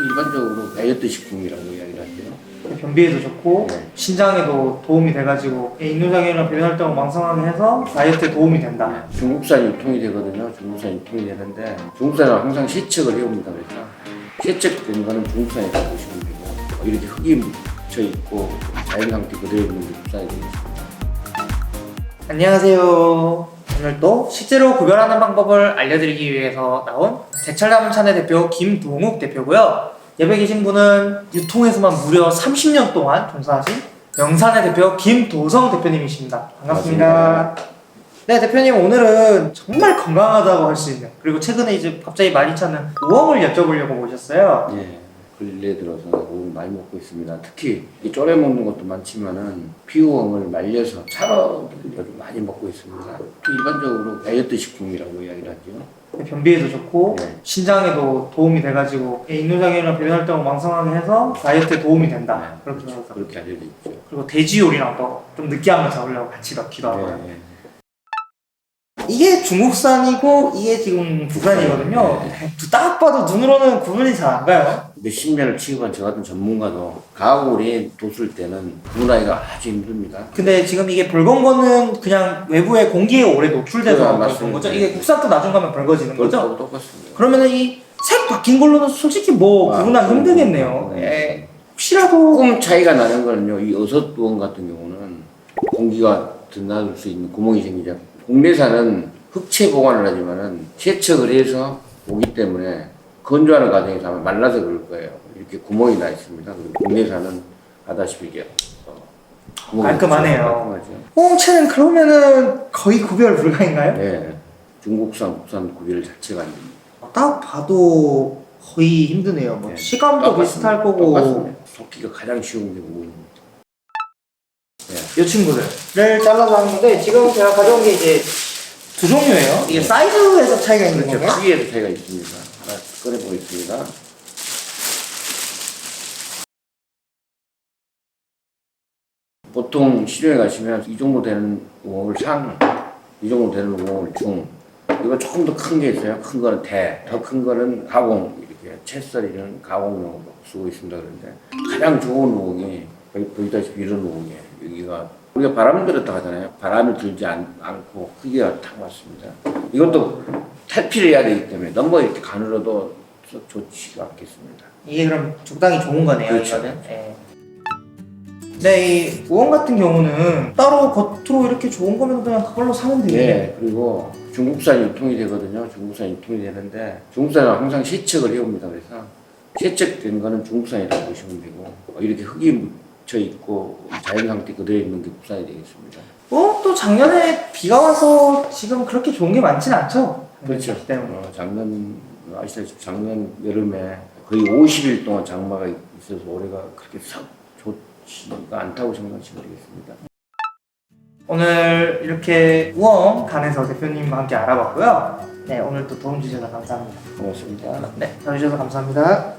일반적으로 다이어트 식품이라고 이야기를 하죠. 변비에도 좋고 네. 신장에도 도움이 돼가지고 인후작용이나 배변 활동을 왕성하게 해서 다이어트에 도움이 된다. 중국산 유통이 되거든요. 중국산 유통이 되는데 중국산은 항상 세척을 해옵니다. 그래서 세척된 거는 중국산이라고 보시면 되고 이렇게 흙이 묻혀 있고 자연 상태 그대로 있는 게 국산이 되겠습니다. 안녕하세요. 오늘 또 실제로 구별하는 방법을 알려드리기 위해서 나온 제철자문찬의 대표 김동욱 대표고요. 옆에 계신 분은 유통에서만 무려 30년 동안 종사하신 명산의 대표 김도성 대표님이십니다. 반갑습니다. 반갑습니다. 네 대표님 오늘은 정말 건강하다고 할 수 있는 그리고 최근에 이제 갑자기 많이 찾는 우엉을 여쭤보려고 모셨어요. 예. 근래 들어서 오늘 많이 먹고 있습니다. 특히 이 쪼래 먹는 것도 많지만은 피우엉을 말려서 차로 많이 먹고 있습니다. 또 일반적으로 다이어트 식품이라고 이야기를 하죠. 변비에도 좋고 네. 신장에도 도움이 돼가지고 인후작용이나 배변 활동을 왕성하게 해서 다이어트에 도움이 된다. 그렇게 그렇죠. 그렇게 알려져 있죠. 그리고 돼지 요리랑 또좀 느끼함을 잡으려고 같이 넣기도 하고요. 예, 예. 이게 중국산이고 이게 지금 국산이거든요. 딱 봐도 눈으로는 구분이 잘 안 가요. 몇십 년을 취급한 저 같은 전문가도 가구리 뒀을 때는 구분하기가 아주 힘듭니다. 근데 지금 이게 벌건 거는 그냥 외부의 공기에 오래 네, 노출돼서 그런 맞습니다. 거죠. 이게 국산도 나중 가면 벌거지는 거죠. 똑같습니다. 그러면은 이 색 바뀐 걸로는 솔직히 뭐 아, 구분하기 그럼. 힘들겠네요. 음. 예. 혹시라도 조금 차이가 나는 거는요. 이 어섯두원 같은 경우는 공기가 드나들 수 있는 구멍이 생기죠. 국내산은 흑채 보관을 하지만은 세척을 해서 오기 때문에 건조하는 과정에서 아마 말라서 그럴 거예요. 이렇게 구멍이 나 있습니다. 그리고 국내산은 아다시피 이게 어, 구멍이 깔끔하네요. 깔끔하죠. 홍채는 그러면은 거의 구별 불가인가요? 네. 중국산, 국산 구별 자체가 안 됩니다. 딱 봐도 거의 힘드네요. 뭐 네. 시감도 똑같습니다. 비슷할 거고 똑같습니다. 속기가 가장 쉬운 게 무입니다. 네. 이 친구들을 잘라서 하는 건데 지금 제가 가져온 게 이제 두 종류예요. 이게 사이즈에서 차이가 있는 그렇죠. 건가요? 크기에도 차이가 있습니다. 하나 꺼내보겠습니다. 보통 시중에 가시면 이 정도 되는 우엉을 상, 이 정도 되는 우엉을 중, 이거 조금 더 큰 게 있어요. 큰 거는 대, 더 큰 거는 가공, 이렇게 채썰이는 가공용으로 쓰고 있습니다. 그런데 가장 좋은 우엉이 여기 보이다시피 이런 우엉이에요. 여기가 우리가 바람 들었다 하잖아요. 바람이 들지 않, 않고 크기가 딱 맞습니다. 이것도 탈피를 해야 되기 때문에 너무 이렇게 가늘어도 썩 좋지가 않겠습니다. 이게 그럼 적당히 좋은 거네요. 그렇죠. 이거는. 네. 네, 이 우엉 같은 경우는 따로 겉으로 이렇게 좋은 거면 그냥 그걸로 사면 되겠네요. 네, 그리고 중국산 유통이 되거든요. 중국산 유통이 되는데 중국산은 항상 세척을 해옵니다. 그래서 세척된 거는 중국산이라고 보시면 되고 이렇게 흙이 묻혀 있고 자연 상태 그대로 있는 게 국산이 되겠습니다. 어, 또 작년에 비가 와서 지금 그렇게 좋은 게 많진 않죠. 그렇죠. 때문에. 어, 작년 아시다시피 작년 여름에 거의 50일 동안 장마가 있어서 올해가 그렇게 썩 좋지가 않다고 생각하시면 되겠습니다. 오늘 이렇게 우엉 간에서 대표님과 함께 알아봤고요. 네, 오늘 또 도움 주셔서 감사합니다. 고맙습니다. 네, 도움 주셔서 감사합니다.